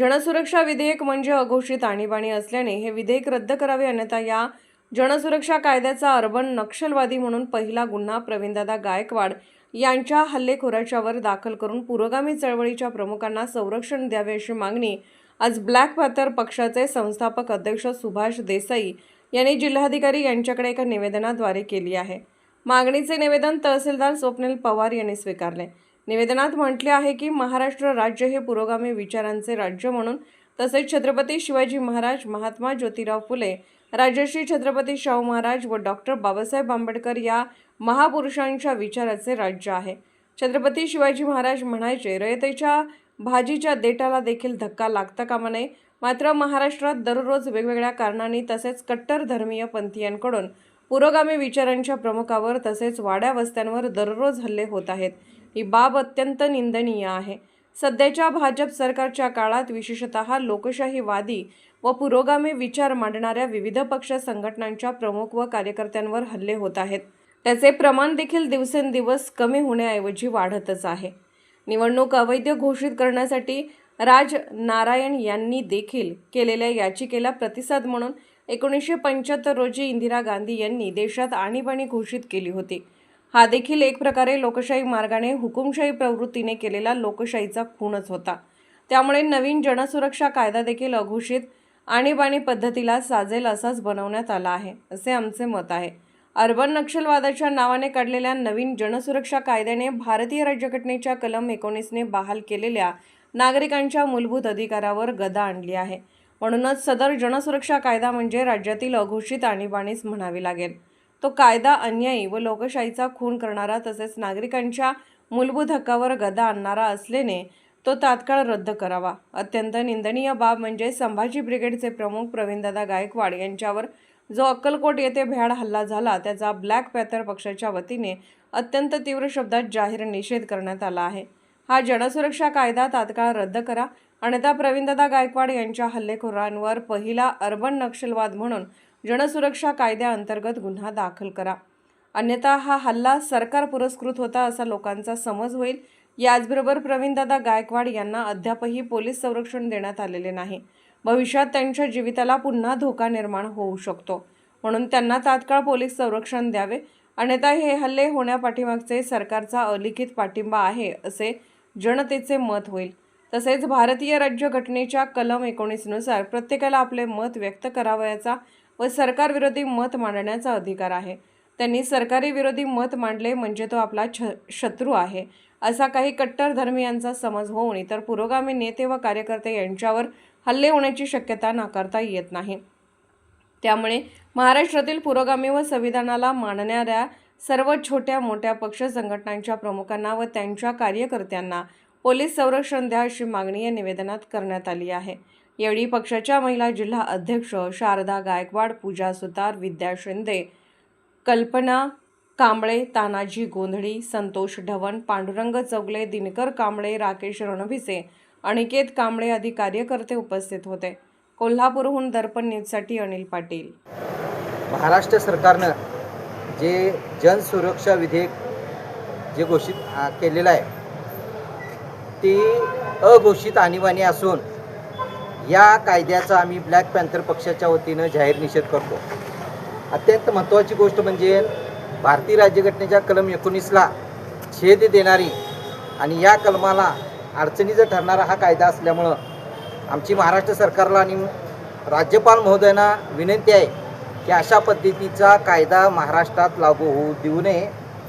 जनसुरक्षा विधेयक म्हणजे अघोषित आणीबाणी असल्याने हे विधेयक रद्द करावे अन्यथा या जनसुरक्षा कायद्याचा अर्बन नक्षलवादी म्हणून पहिला गुन्हा प्रवीणदादा गायकवाड यांच्या हल्लेखोराच्यावर दाखल करून पुरोगामी चळवळीच्या प्रमुखांना संरक्षण द्यावे अशी मागणी आज ब्लॅक पॅथर पक्षाचे संस्थापक अध्यक्ष सुभाष देसाई यांनी जिल्हाधिकारी यांच्याकडे एका निवेदनाद्वारे केली आहे. मागणीचे निवेदन तहसीलदार स्वप्नील पवार यांनी स्वीकारले. निवेदनात म्हटले आहे की महाराष्ट्र राज्य हे पुरोगामी विचारांचे राज्य म्हणून तसेच छत्रपती शिवाजी महाराज महात्मा ज्योतिराव फुले राजश्री छत्रपती शाहू महाराज व डॉक्टर बाबासाहेब आंबेडकर या महापुरुषांच्या विचाराचे राज्य आहे. छत्रपती शिवाजी महाराज म्हणायचे रयतेच्या भाजीच्या देटाला देखील धक्का लागता कामा नये. मात्र महाराष्ट्रात दररोज वेगवेगळ्या कारणांनी तसेच कट्टर धर्मीय पंथीयांकडून पुरोगामी विचारांच्या प्रमुखावर तसेच वाड्या वस्त्यांवर दररोज हल्ले होत आहेत. ही बाब अत्यंत निंदनीय आहे. सध्याच्या भाजप सरकारच्या काळात विशेषतः लोकशाहीवादी व पुरोगामी विचार मांडणाऱ्या विविध पक्ष संघटनांच्या प्रमुख व कार्यकर्त्यांवर हल्ले होत आहेत. त्याचे प्रमाण देखील दिवसेंदिवस कमी होण्याऐवजी वाढतच आहे. निवडणूक अवैध घोषित करण्यासाठी राज नारायण यांनी देखील केलेल्या याचिकेला प्रतिसाद म्हणून एकोणीसशे पंच्याहत्तर रोजी इंदिरा गांधी यांनी देशात आणीबाणी घोषित केली होती. हा देखील एक प्रकारे लोकशाही मार्गाने हुकुमशाही प्रवृत्तीने केलेला लोकशाहीचा खूनच होता. त्यामुळे नवीन जनसुरक्षा कायदा देखील अघोषित आणीबाणी पद्धतीला साजेल असाच बनवण्यात आला आहे असे आमचे मत आहे. अर्बन नक्षलवादाच्या नावाने काढलेल्या नवीन जनसुरक्षा कायद्याने भारतीय राज्यघटनेच्या कलम एकोणीसने बहाल केलेल्या नागरिकांच्या मूलभूत अधिकारावर गदा आणली आहे. म्हणूनच सदर जनसुरक्षा कायदा म्हणजे राज्यातील अघोषित आणीबाणीच म्हणावी लागेल. तो कायदा अन्यायी व लोकशाहीचा खून करणारा तसेच नागरिकांच्या मूलभूत हक्कावर गदा आणणारा असल्याने तो तात्काळ रद्द करावा. अत्यंत निंदनीय बाब म्हणजे संभाजी ब्रिगेडचे प्रमुख प्रवीणदादा गायकवाड यांच्यावर जो अक्कलकोट येथे भ्याड हल्ला झाला त्याचा ब्लॅक पॅथर पक्षाच्या वतीने अत्यंत तीव्र शब्दात जाहीर निषेध करण्यात आला आहे. हा जनसुरक्षा कायदा तात्काळ रद्द करा. अन्यथा प्रवीणदादा गायकवाड यांच्या हल्लेखोरांवर पहिला अर्बन नक्षलवाद म्हणून जनसुरक्षा कायद्याअंतर्गत गुन्हा दाखल करा. अन्यथा हा हल्ला सरकार पुरस्कृत होता असा लोकांचा समज होईल. याचबरोबर प्रवीणदादा गायकवाड यांना अद्यापही पोलीस संरक्षण देण्यात आलेले नाही. भविष्यात त्यांच्या जीविताला पुन्हा धोका निर्माण होऊ शकतो. म्हणून त्यांना तात्काळ पोलीस संरक्षण द्यावे. अन्यथा हे हल्ले होण्यापाठीमागचे सरकारचा अलिखित पाठिंबा आहे असे जनतेचे मत होईल. तसेच भारतीय राज्यघटनेच्या कलम एकोणीसनुसार प्रत्येकाला आपले मत व्यक्त करावयाचा व सरकारविरोधी मत मांडण्याचा अधिकार आहे. त्यांनी सरकारी विरोधी मत मांडले म्हणजे तो आपला छ शत्रू आहे. असा काही कट्टर धर्मियांचा समज होऊन इतर पुरोगामी नेते व कार्यकर्ते यांच्यावर हल्ले होण्याची शक्यता नाकारता येत नाही. त्यामुळे महाराष्ट्रातील पुरोगामी व संविधानाला मानणाऱ्या सर्व छोट्या मोठ्या पक्ष संघटनांच्या प्रमुखांना व त्यांच्या कार्यकर्त्यांना पोलीस संरक्षण द्या अशी मागणी या निवेदनात करण्यात आली आहे. यावेळी पक्षाच्या महिला जिल्हा अध्यक्ष शारदा गायकवाड पूजा सुतार विद्या शिंदे कल्पना कांबळे तानाजी गोंधळी संतोष ढवण पांडुरंग चौगले दिनकर कांबळे राकेश रणभिसे अनिकेत कांबळे आदी कार्यकर्ते उपस्थित होते. कोल्हापूरहून दर्पण न्यूजसाठी अनिल पाटील. महाराष्ट्र सरकारनं जे जनसुरक्षा विधेयक जे घोषित केलेलं आहे ती अघोषित आणीबाणी असून या कायद्याचा आम्ही ब्लॅक पॅन्थर पक्षाच्या वतीनं जाहीर निषेध करतो. अत्यंत महत्त्वाची गोष्ट म्हणजे भारतीय राज्यघटनेच्या कलम एकोणीसला छेद देणारी आणि या कलमाला अडचणीचा ठरणारा हा कायदा असल्यामुळं आमची महाराष्ट्र सरकारला आणि राज्यपाल महोदयांना विनंती आहे की अशा पद्धतीचा कायदा महाराष्ट्रात लागू होऊ देऊ नये.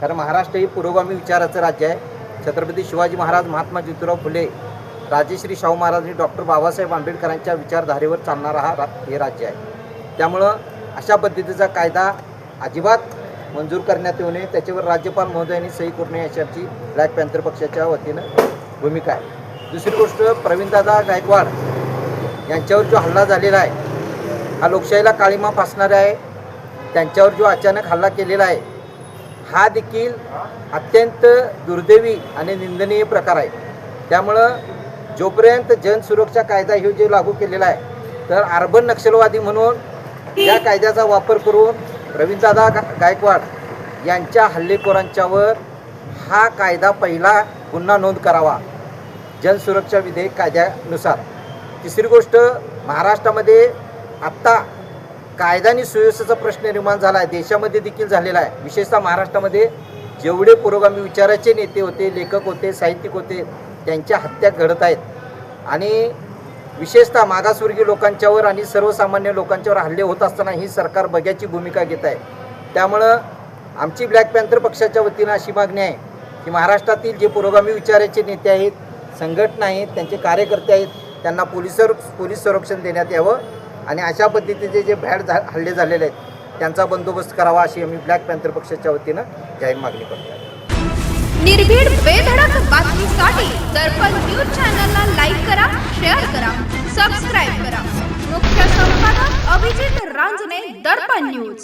कारण महाराष्ट्र हे पुरोगामी विचाराचं राज्य आहे. छत्रपती शिवाजी महाराज महात्मा ज्योतिराव फुले राजेश्री शाहू महाराज आणि डॉक्टर बाबासाहेब आंबेडकरांच्या विचारधारेवर चालणारा हा रा हे राज्य आहे. त्यामुळं अशा पद्धतीचा कायदा अजिबात मंजूर करण्यात येऊ नये. त्याच्यावर राज्यपाल महोदयांनी सही करू नये अशी आमची ब्लॅक पॅन्थर पक्षाच्या वतीनं भूमिका आहे. दुसरी गोष्ट प्रवीणदादा गायकवाड यांच्यावर जो हल्ला झालेला आहे हा लोकशाहीला काळीमा फासणारा आहे. त्यांच्यावर जो अचानक हल्ला केलेला आहे हा देखील अत्यंत दुर्दैवी आणि निंदनीय प्रकार आहे. त्यामुळं जोपर्यंत जनसुरक्षा कायदा हे जे लागू केलेला आहे तर अर्बन नक्षलवादी म्हणून या कायद्याचा वापर करून रवींद्रदा गायकवाड यांच्या हल्लेखोरांच्यावर हा कायदा पहिला गुन्हा नोंद करावा जनसुरक्षा विधेयक कायद्यानुसार. तिसरी गोष्ट महाराष्ट्रामध्ये आत्ता कायदा आणि सुव्यवस्थेचा प्रश्न निर्माण झाला आहे देशामध्ये देखील झालेला आहे. विशेषतः महाराष्ट्रामध्ये जेवढे पुरोगामी विचाराचे नेते होते लेखक होते साहित्यिक होते त्यांच्या हत्या घडत आहेत. आणि विशेषतः मागासवर्गीय लोकांच्यावर आणि सर्वसामान्य लोकांच्यावर हल्ले होत असताना ही सरकार बघ्याची भूमिका घेत आहे. त्यामुळं आमची ब्लॅक पॅन्थर पक्षाच्या वतीनं अशी मागणी आहे की महाराष्ट्रातील जे पुरोगामी विचाराचे नेते आहेत संघटना आहेत त्यांचे कार्यकर्ते आहेत त्यांना पोलीस पोलीस संरक्षण देण्यात यावं. आणि अशा पद्धतीचे जे भॅड झा हल्ले झालेले आहेत त्यांचा बंदोबस्त करावा अशी आम्ही ब्लॅक पॅन्थर पक्षाच्या वतीनं जाहीर मागणी करतो निर्भीड बेधडक बातमीसाठी दर्पण न्यूज चॅनलला लाईक करा शेअर करा सबस्क्राईब करा. मुख्य संपादक अभिजित रांजणे दर्पण न्यूज.